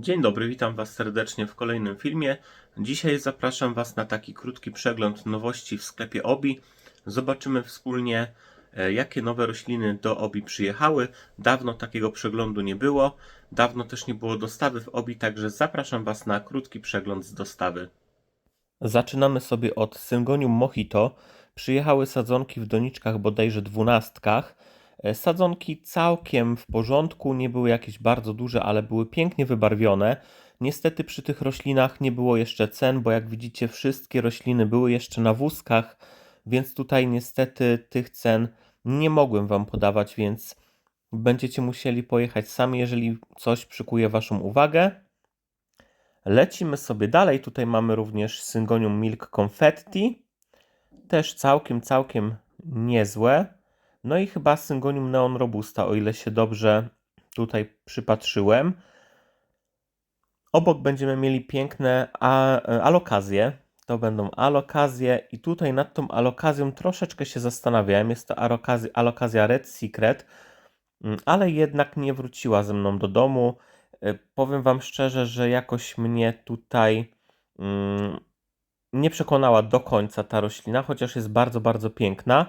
Dzień dobry, witam Was serdecznie w kolejnym filmie. Dzisiaj zapraszam Was na taki krótki przegląd nowości w sklepie Obi. Zobaczymy wspólnie, e, jakie nowe rośliny do Obi przyjechały. Dawno takiego przeglądu nie było, dawno też nie było dostawy w Obi, także zapraszam Was na krótki przegląd z dostawy. Zaczynamy sobie od Syngonium Mojito. Przyjechały sadzonki w doniczkach bodajże dwunastkach. E, Sadzonki całkiem w porządku, nie były jakieś bardzo duże, ale były pięknie wybarwione. Niestety przy tych roślinach nie było jeszcze cen, bo jak widzicie wszystkie rośliny były jeszcze na wózkach, więc tutaj niestety tych cen nie mogłem Wam podawać, więc będziecie musieli pojechać sami, jeżeli coś przykuje Waszą uwagę. Lecimy sobie dalej. Tutaj mamy również Syngonium Milk Confetti. Też całkiem, całkiem niezłe. No i chyba Syngonium Neon Robusta, o ile się dobrze tutaj przypatrzyłem. Obok będziemy mieli piękne e, alokazje. To będą alokazje i tutaj nad tą alokazją troszeczkę się zastanawiałem. Jest to alokazja, alokazja Red Secret, mm, ale jednak nie wróciła ze mną do domu. E, Powiem Wam szczerze, że jakoś mnie tutaj mm, nie przekonała do końca ta roślina, chociaż jest bardzo, bardzo piękna.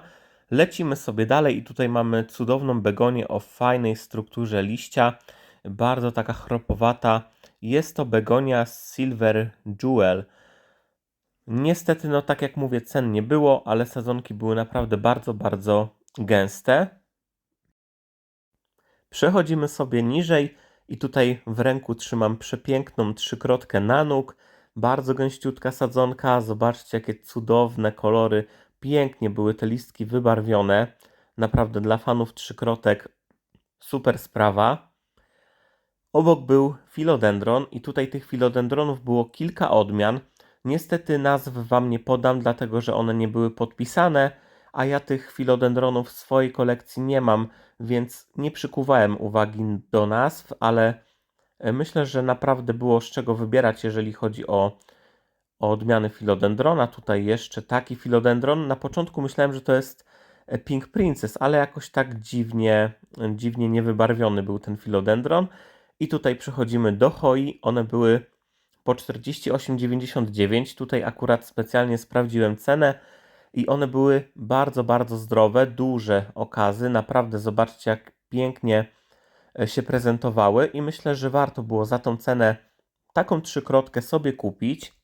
Lecimy sobie dalej i tutaj mamy cudowną begonię o fajnej strukturze liścia, bardzo taka chropowata. Jest to begonia Silver Jewel. Niestety, no tak jak mówię, cen nie było, ale sadzonki były naprawdę bardzo, bardzo gęste. Przechodzimy sobie niżej i tutaj w ręku trzymam przepiękną trzykrotkę nanuk. Bardzo gęściutka sadzonka. Zobaczcie, jakie cudowne kolory. Pięknie były te listki wybarwione. Naprawdę dla fanów trzykrotek super sprawa. Obok był filodendron i tutaj tych filodendronów było kilka odmian. Niestety nazw Wam nie podam, dlatego że one nie były podpisane, a ja tych filodendronów w swojej kolekcji nie mam, więc nie przykuwałem uwagi do nazw, ale e, myślę, że naprawdę było z czego wybierać, jeżeli chodzi o, o odmiany filodendrona. Tutaj jeszcze taki filodendron. Na początku myślałem, że to jest e, Pink Princess, ale jakoś tak dziwnie, dziwnie niewybarwiony był ten filodendron. I tutaj przechodzimy do hoi. One były po 48,99. Tutaj akurat specjalnie sprawdziłem cenę i one były bardzo, bardzo zdrowe, duże okazy. Naprawdę zobaczcie, jak pięknie e, się prezentowały i myślę, że warto było za tą cenę taką trzykrotkę sobie kupić.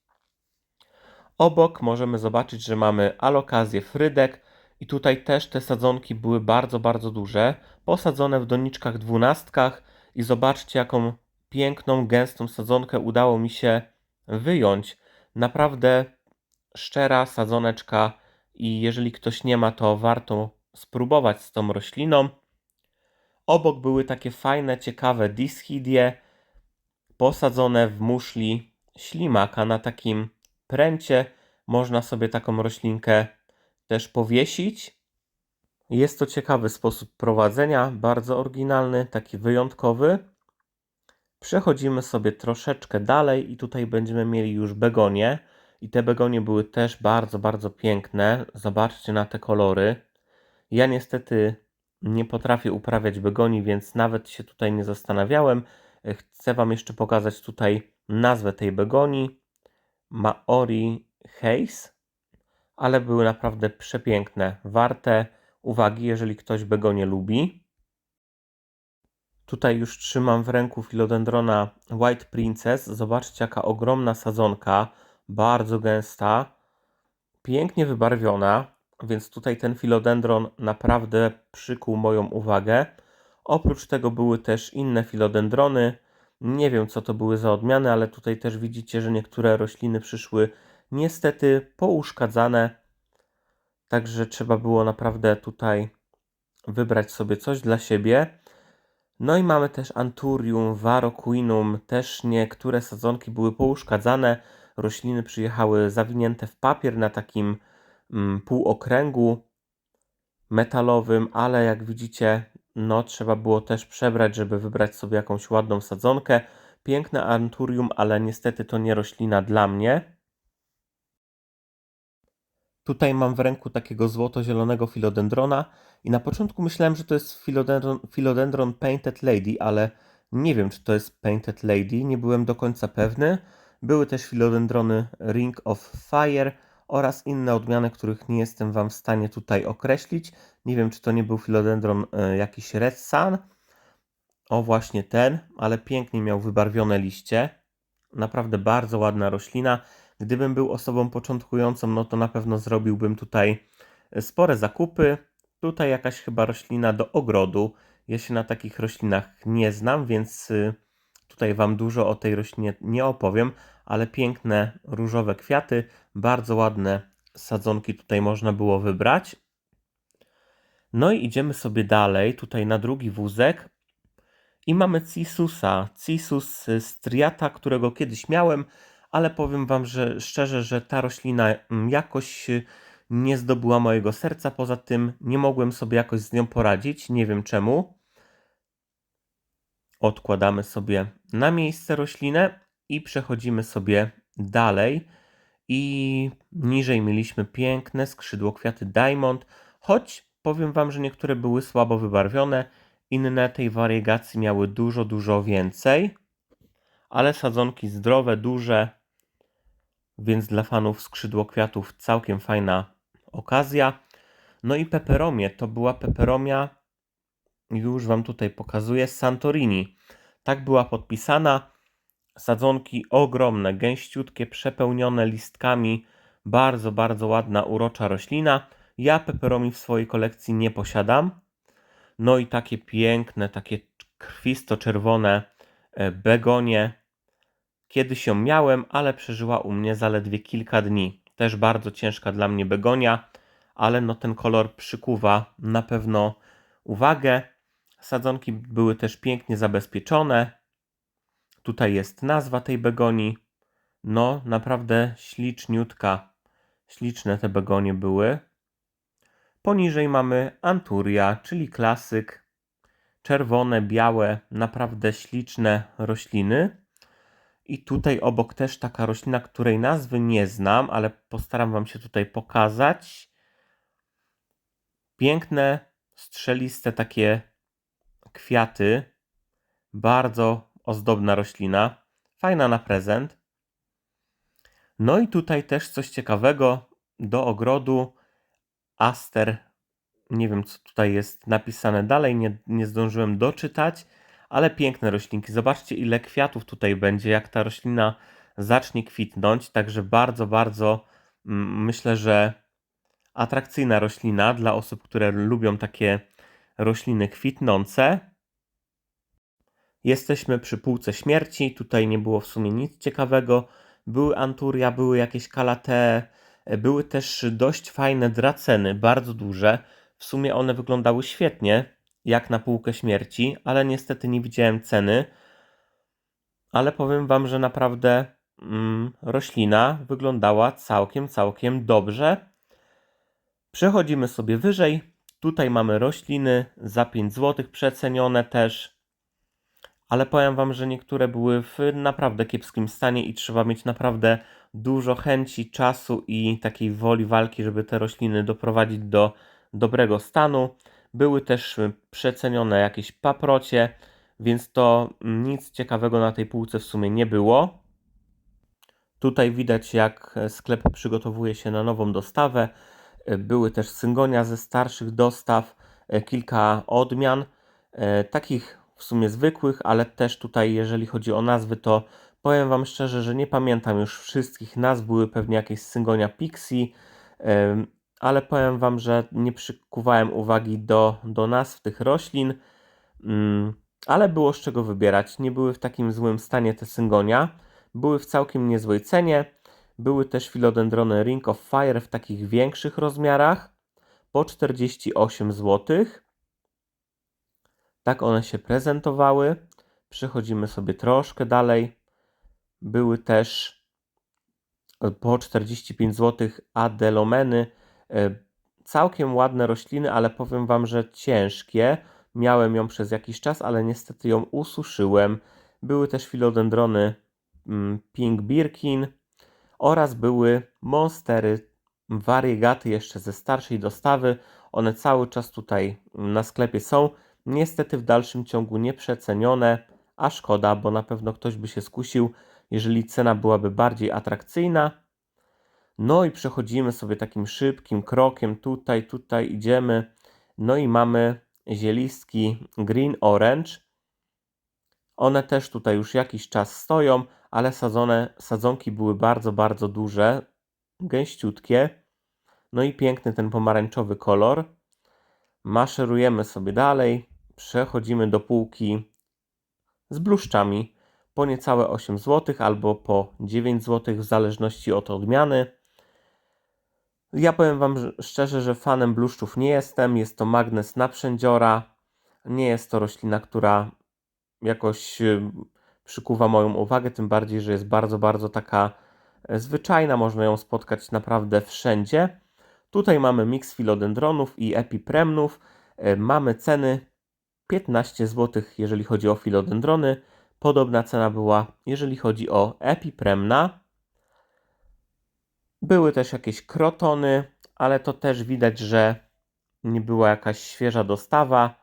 Obok możemy zobaczyć, że mamy alokazję frydek i tutaj też te sadzonki były bardzo, bardzo duże, posadzone w doniczkach dwunastkach i zobaczcie jaką piękną, gęstą sadzonkę udało mi się wyjąć. Naprawdę szczera sadzoneczka i jeżeli ktoś nie ma, to warto spróbować z tą rośliną. Obok były takie fajne, ciekawe dischidie posadzone w muszli ślimaka na takim pręcie. Można sobie taką roślinkę też powiesić. Jest to ciekawy sposób prowadzenia, bardzo oryginalny, taki wyjątkowy. Przechodzimy sobie troszeczkę dalej i tutaj będziemy mieli już begonie. I te begonie były też bardzo, bardzo piękne. Zobaczcie na te kolory. Ja niestety nie potrafię uprawiać begoni, więc nawet się tutaj nie zastanawiałem. Chcę Wam jeszcze pokazać tutaj nazwę tej begoni. Maori Haze, ale były naprawdę przepiękne, warte uwagi, jeżeli ktoś begonie lubi. Tutaj już trzymam w ręku filodendrona White Princess. Zobaczcie, jaka ogromna sadzonka, bardzo gęsta, pięknie wybarwiona, więc tutaj ten filodendron naprawdę przykuł moją uwagę. Oprócz tego były też inne filodendrony. Nie wiem, co to były za odmiany, ale tutaj też widzicie, że niektóre rośliny przyszły niestety pouszkadzane. Także trzeba było naprawdę tutaj wybrać sobie coś dla siebie. No i mamy też Anturium, Varroquinum, też niektóre sadzonki były pouszkadzane. Rośliny przyjechały zawinięte w papier na takim mm, półokręgu metalowym, ale jak widzicie, no trzeba było też przebrać, żeby wybrać sobie jakąś ładną sadzonkę. Piękne Anturium, ale niestety to nie roślina dla mnie. Tutaj mam w ręku takiego złoto-zielonego filodendrona i na początku myślałem, że to jest filodendron, filodendron Painted Lady, ale Nie wiem, czy to jest Painted Lady, nie byłem do końca pewny. Były też filodendrony Ring of Fire oraz inne odmiany, których nie jestem Wam w stanie tutaj określić. Nie wiem, czy to nie był filodendron e, jakiś Red Sun. O, właśnie ten, ale pięknie miał wybarwione liście. Naprawdę bardzo ładna roślina. Gdybym był osobą początkującą, no to na pewno zrobiłbym tutaj spore zakupy. Tutaj jakaś chyba roślina do ogrodu. Ja się na takich roślinach nie znam, więc y, tutaj Wam dużo o tej roślinie nie opowiem, ale piękne różowe kwiaty, bardzo ładne sadzonki tutaj można było wybrać. No i idziemy sobie dalej, tutaj na drugi wózek. I mamy Cisusa, Cisus striata, którego kiedyś miałem, ale powiem Wam, że szczerze, że ta roślina mm, jakoś nie zdobyła mojego serca. Poza tym nie mogłem sobie jakoś z nią poradzić, nie wiem czemu. Odkładamy sobie na miejsce roślinę i przechodzimy sobie dalej. I niżej mieliśmy piękne skrzydło kwiaty Diamond, choć powiem Wam, że niektóre były słabo wybarwione, inne tej wariegacji miały dużo, dużo więcej, ale sadzonki zdrowe, duże, więc dla fanów skrzydło kwiatów całkiem fajna okazja. No i peperomie, to była peperomia, już Wam tutaj pokazuję, Santorini. Tak była podpisana. Sadzonki ogromne, gęściutkie, przepełnione listkami. Bardzo, bardzo ładna, urocza roślina. Ja peperomi w swojej kolekcji nie posiadam. No i takie piękne, takie krwisto-czerwone e, begonie. Kiedyś ją miałem, ale przeżyła u mnie zaledwie kilka dni. Też bardzo ciężka dla mnie begonia, ale no ten kolor przykuwa na pewno uwagę. Sadzonki były też pięknie zabezpieczone. Tutaj jest nazwa tej begonii. No, naprawdę śliczniutka. Śliczne te begonie były. Poniżej mamy Anturia, czyli klasyk. Czerwone, białe, naprawdę śliczne rośliny. I tutaj obok też taka roślina, której nazwy nie znam, ale postaram Wam się tutaj pokazać. Piękne, strzeliste takie kwiaty. Bardzo ozdobna roślina. Fajna na prezent. No i tutaj też coś ciekawego do ogrodu. Aster. Nie wiem, co tutaj jest napisane dalej, nie, nie zdążyłem doczytać, ale piękne roślinki. Zobaczcie, ile kwiatów tutaj będzie, jak ta roślina zacznie kwitnąć. Także bardzo, bardzo mm, myślę, że atrakcyjna roślina dla osób, które lubią takie rośliny kwitnące. Jesteśmy przy półce śmierci. Tutaj nie było w sumie nic ciekawego. Były anturia, były jakieś kalate, były też dość fajne draceny, bardzo duże. W sumie one wyglądały świetnie, jak na półkę śmierci, ale niestety nie widziałem ceny. Ale powiem Wam, że naprawdę mm, roślina wyglądała całkiem, całkiem dobrze. Przechodzimy sobie wyżej. Tutaj mamy rośliny za 5 zł, przecenione też. Ale powiem Wam, że niektóre były w naprawdę kiepskim stanie i trzeba mieć naprawdę dużo chęci, czasu i takiej woli walki, żeby te rośliny doprowadzić do dobrego stanu. Były też przecenione jakieś paprocie, więc to nic ciekawego na tej półce w sumie nie było. Tutaj widać, jak sklep przygotowuje się na nową dostawę. Były też syngonia ze starszych dostaw, kilka odmian, e, takich w sumie zwykłych, ale też tutaj, jeżeli chodzi o nazwy, to powiem Wam szczerze, że nie pamiętam już wszystkich nazw. Były pewnie jakieś syngonia Pixie, ale powiem Wam, że nie przykuwałem uwagi do, do nazw tych roślin, mm, ale było z czego wybierać. Nie były w takim złym stanie te syngonia, były w całkiem niezłej cenie. Były też filodendrony Ring of Fire w takich większych rozmiarach po 48 zł. Tak one się prezentowały. Przechodzimy sobie troszkę dalej. Były też po 45 zł adelomeny. E, całkiem ładne rośliny, ale powiem Wam, że ciężkie. Miałem ją przez jakiś czas, ale niestety ją ususzyłem. Były też filodendrony mm, Pink Birkin oraz były monstery, wariegaty jeszcze ze starszej dostawy. One cały czas tutaj na sklepie są. Niestety w dalszym ciągu nieprzecenione, a szkoda, bo na pewno ktoś by się skusił, jeżeli cena byłaby bardziej atrakcyjna. No i przechodzimy sobie takim szybkim krokiem, tutaj, tutaj idziemy. No i mamy zielistki Green Orange. One też tutaj już jakiś czas stoją, ale sadzone, sadzonki były bardzo, bardzo duże, gęściutkie. No i piękny ten pomarańczowy kolor. Maszerujemy sobie dalej. Przechodzimy do półki z bluszczami po niecałe 8 zł albo po 9 zł w zależności od odmiany. Ja powiem Wam szczerze, że fanem bluszczów nie jestem. Jest to magnes naprzędziora. Nie jest to roślina, która jakoś y, przykuwa moją uwagę, tym bardziej, że jest bardzo, bardzo taka e, zwyczajna. Można ją spotkać naprawdę wszędzie. Tutaj mamy miks filodendronów i epipremnów. E, Mamy ceny 15 zł, jeżeli chodzi o filodendrony. Podobna cena była, jeżeli chodzi o epipremna. Były też jakieś krotony, ale to też widać, że nie była jakaś świeża dostawa.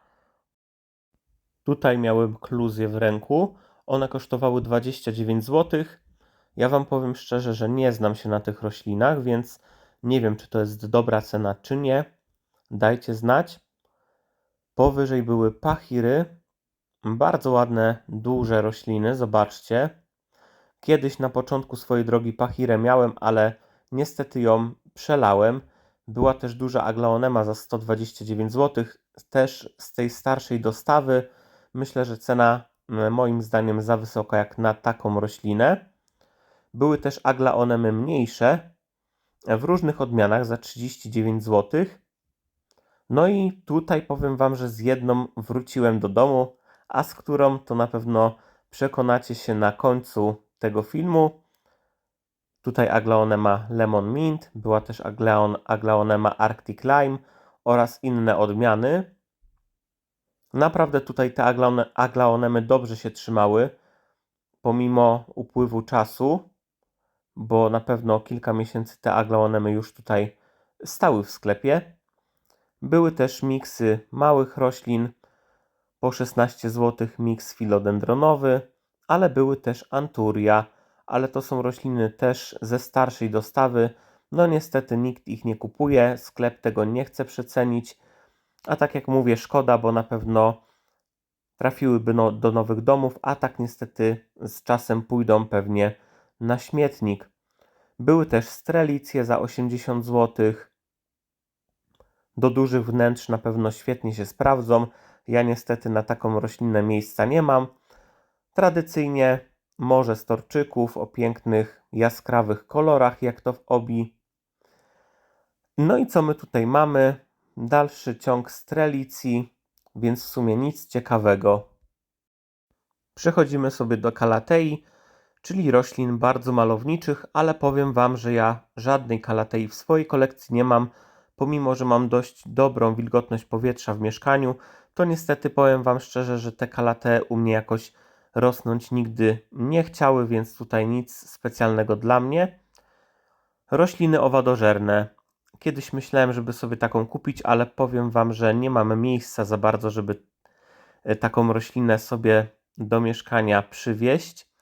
Tutaj miałem kluzję w ręku. One kosztowały 29 zł. Ja Wam powiem szczerze, że nie znam się na tych roślinach, więc nie wiem, czy to jest dobra cena, czy nie. Dajcie znać. Powyżej były pachiry. Bardzo ładne, duże rośliny. Zobaczcie. Kiedyś na początku swojej drogi pachirę miałem, ale niestety ją przelałem. Była też duża aglaonema za 129 zł, też z tej starszej dostawy. Myślę, że cena moim zdaniem za wysoka jak na taką roślinę. Były też aglaonemy mniejsze w różnych odmianach za 39 zł. No i tutaj powiem Wam, że z jedną wróciłem do domu, a z którą to na pewno przekonacie się na końcu tego filmu. Tutaj aglaonema Lemon Mint, była też aglaon, aglaonema Arctic Lime oraz inne odmiany. Naprawdę tutaj te aglaone, aglaonemy dobrze się trzymały, pomimo upływu czasu, bo na pewno kilka miesięcy te aglaonemy już tutaj stały w sklepie. Były też miksy małych roślin, po 16 zł miks filodendronowy, ale były też anturia, ale to są rośliny też ze starszej dostawy. No niestety nikt ich nie kupuje, sklep tego nie chce przecenić, a tak jak mówię, szkoda, bo na pewno trafiłyby no, do nowych domów, a tak niestety z czasem pójdą pewnie na śmietnik. Były też strelicje za 80 zł. Do dużych wnętrz na pewno świetnie się sprawdzą. Ja niestety na taką roślinę miejsca nie mam. Tradycyjnie morze storczyków o pięknych, jaskrawych kolorach, jak to w obi. No i co my tutaj mamy? Dalszy ciąg strelicji, więc w sumie nic ciekawego. Przechodzimy sobie do kalatei, czyli roślin bardzo malowniczych, ale powiem Wam, że ja żadnej kalatei w swojej kolekcji nie mam. Pomimo, że mam dość dobrą wilgotność powietrza w mieszkaniu, to niestety powiem Wam szczerze, że te kalate u mnie jakoś rosnąć nigdy nie chciały, więc tutaj nic specjalnego dla mnie. Rośliny owadożerne. Kiedyś myślałem, żeby sobie taką kupić, ale powiem Wam, że nie mamy miejsca za bardzo, żeby e, taką roślinę sobie do mieszkania przywieźć.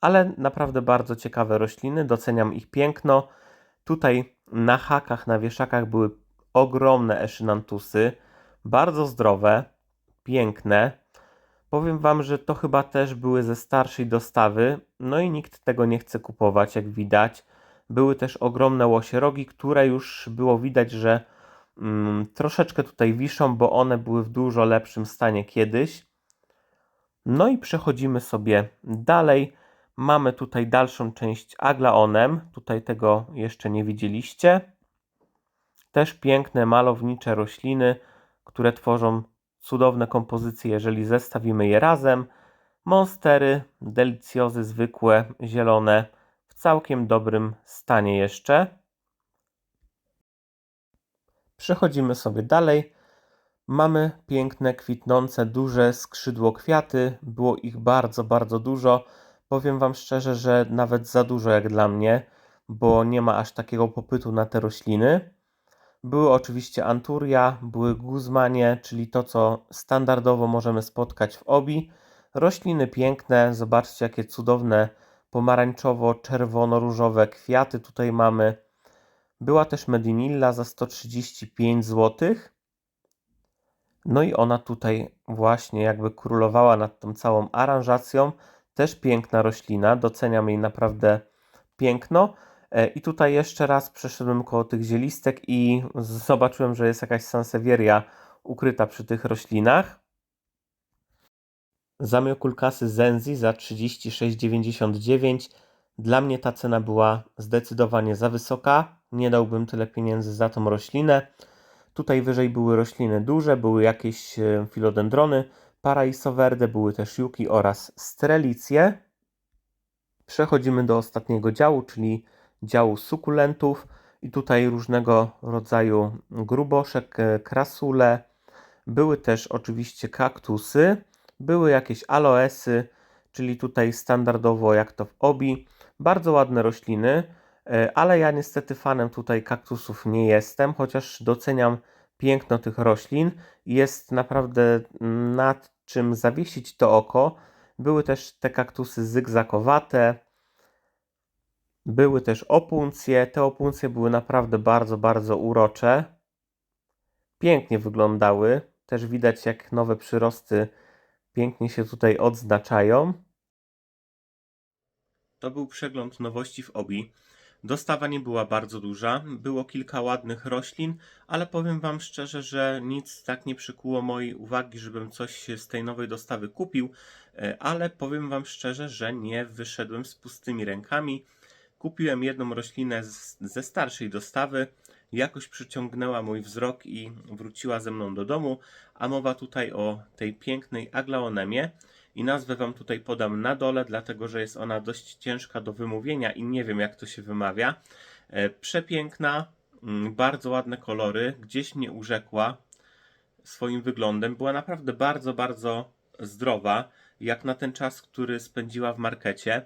Ale naprawdę bardzo ciekawe rośliny, doceniam ich piękno. Tutaj na hakach, na wieszakach były ogromne eszynantusy, bardzo zdrowe, piękne. Powiem Wam, że to chyba też były ze starszej dostawy, no i nikt tego nie chce kupować, jak widać. Były też ogromne łosierogi, które już było widać, że mm, troszeczkę tutaj wiszą, bo one były w dużo lepszym stanie kiedyś. No i przechodzimy sobie dalej. Mamy tutaj dalszą część aglaonem. Tutaj tego jeszcze nie widzieliście. Też piękne, malownicze rośliny, które tworzą cudowne kompozycje, jeżeli zestawimy je razem. Monstery, delicjozy zwykłe, zielone, w całkiem dobrym stanie jeszcze. Przechodzimy sobie dalej. Mamy piękne, kwitnące, duże skrzydło kwiaty. Było ich bardzo, bardzo dużo. Powiem Wam szczerze, że nawet za dużo jak dla mnie, bo nie ma aż takiego popytu na te rośliny. Były oczywiście anturia, były guzmanie, czyli to, co standardowo możemy spotkać w obi. Rośliny piękne, zobaczcie jakie cudowne pomarańczowo-czerwono-różowe kwiaty tutaj mamy. Była też Medinilla za 135 zł. No i ona tutaj właśnie jakby królowała nad tą całą aranżacją. Też piękna roślina, doceniam jej naprawdę piękno. E, I tutaj jeszcze raz przeszedłem koło tych zielistek i zobaczyłem, że jest jakaś sansevieria ukryta przy tych roślinach. Zamiokulkasy Zenzi za 36,99. Dla mnie ta cena była zdecydowanie za wysoka. Nie dałbym tyle pieniędzy za tą roślinę. Tutaj wyżej były rośliny duże, były jakieś e, filodendrony, paraisowerde, były też juki oraz strelicje. Przechodzimy do ostatniego działu, czyli działu sukulentów. I tutaj różnego rodzaju gruboszek, e, krasule. Były też oczywiście kaktusy, były jakieś aloesy, czyli tutaj standardowo jak to w obi. Bardzo ładne rośliny, e, ale ja niestety fanem tutaj kaktusów nie jestem, chociaż doceniam piękno tych roślin. Jest naprawdę nad czym zawiesić to oko. Były też te kaktusy zygzakowate, były też opuncje. Te opuncje były naprawdę bardzo, bardzo urocze. Pięknie wyglądały. Też widać, jak nowe przyrosty pięknie się tutaj odznaczają. To był przegląd nowości w OBI. Dostawa nie była bardzo duża, było kilka ładnych roślin, ale powiem Wam szczerze, że nic tak nie przykuło mojej uwagi, żebym coś z tej nowej dostawy kupił, e, ale powiem Wam szczerze, że nie wyszedłem z pustymi rękami. Kupiłem jedną roślinę z, ze starszej dostawy, jakoś przyciągnęła mój wzrok i wróciła ze mną do domu, a mowa tutaj o tej pięknej aglaonemie i nazwę Wam tutaj podam na dole, dlatego że jest ona dość ciężka do wymówienia i nie wiem jak to się wymawia. E, przepiękna, mm, bardzo ładne kolory, gdzieś mnie urzekła swoim wyglądem. Była naprawdę bardzo, bardzo zdrowa, jak na ten czas, który spędziła w markecie.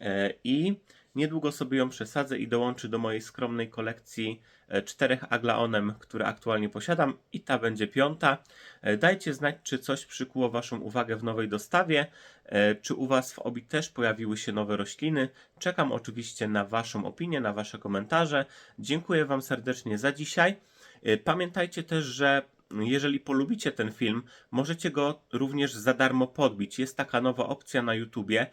E, I Niedługo sobie ją przesadzę i dołączy do mojej skromnej kolekcji e, czterech aglaonem, które aktualnie posiadam i ta będzie piąta. E, dajcie znać, czy coś przykuło Waszą uwagę w nowej dostawie, e, czy u Was w obi też pojawiły się nowe rośliny. Czekam oczywiście na Waszą opinię, na Wasze komentarze. Dziękuję Wam serdecznie za dzisiaj. Pamiętajcie też, że jeżeli polubicie ten film, możecie go również za darmo podbić. Jest taka nowa opcja na YouTubie,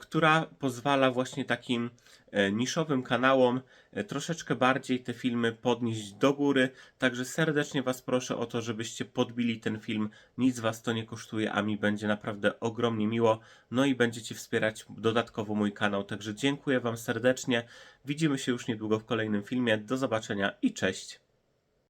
która pozwala właśnie takim e, niszowym kanałom e, troszeczkę bardziej te filmy podnieść do góry. Także serdecznie Was proszę o to, żebyście podbili ten film. Nic Was to nie kosztuje, a mi będzie naprawdę ogromnie miło. No i będziecie wspierać dodatkowo mój kanał. Także dziękuję Wam serdecznie. Widzimy się już niedługo w kolejnym filmie. Do zobaczenia i cześć.